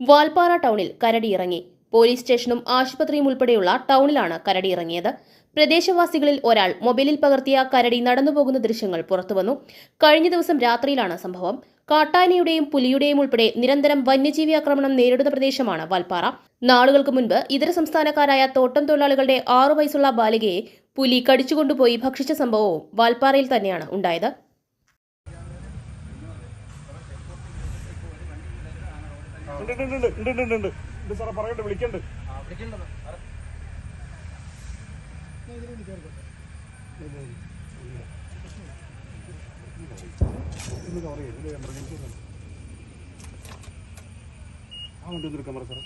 വാൽപ്പാറ ടൗണിൽ കരടിയിറങ്ങി. പോലീസ് സ്റ്റേഷനും ആശുപത്രിയും ഉൾപ്പെടെയുള്ള ടൗണിലാണ് കരടിയിറങ്ങിയത്. പ്രദേശവാസികളിൽ ഒരാൾ മൊബൈലിൽ പകർത്തിയ കരടി നടന്നുപോകുന്ന ദൃശ്യങ്ങൾ പുറത്തുവന്നു. കഴിഞ്ഞ ദിവസം രാത്രിയിലാണ് സംഭവം. കാട്ടാനയുടെയും പുലിയുടെയും ഉൾപ്പെടെ നിരന്തരം വന്യജീവി ആക്രമണം നേരിടുന്ന പ്രദേശമാണ് വാൽപ്പാറ. നാളുകൾക്ക് മുൻപ് ഇതര സംസ്ഥാനക്കാരായ തോട്ടം തൊഴിലാളികളുടെ ആറു വയസ്സുള്ള ബാലികയെ പുലി കടിച്ചുകൊണ്ടുപോയി ഭക്ഷിച്ച സംഭവവും വാൽപ്പാറയിൽ തന്നെയാണ് ഉണ്ടായത്. പറയണ്ട ആ ഉണ്ട് കമറ സാറേ.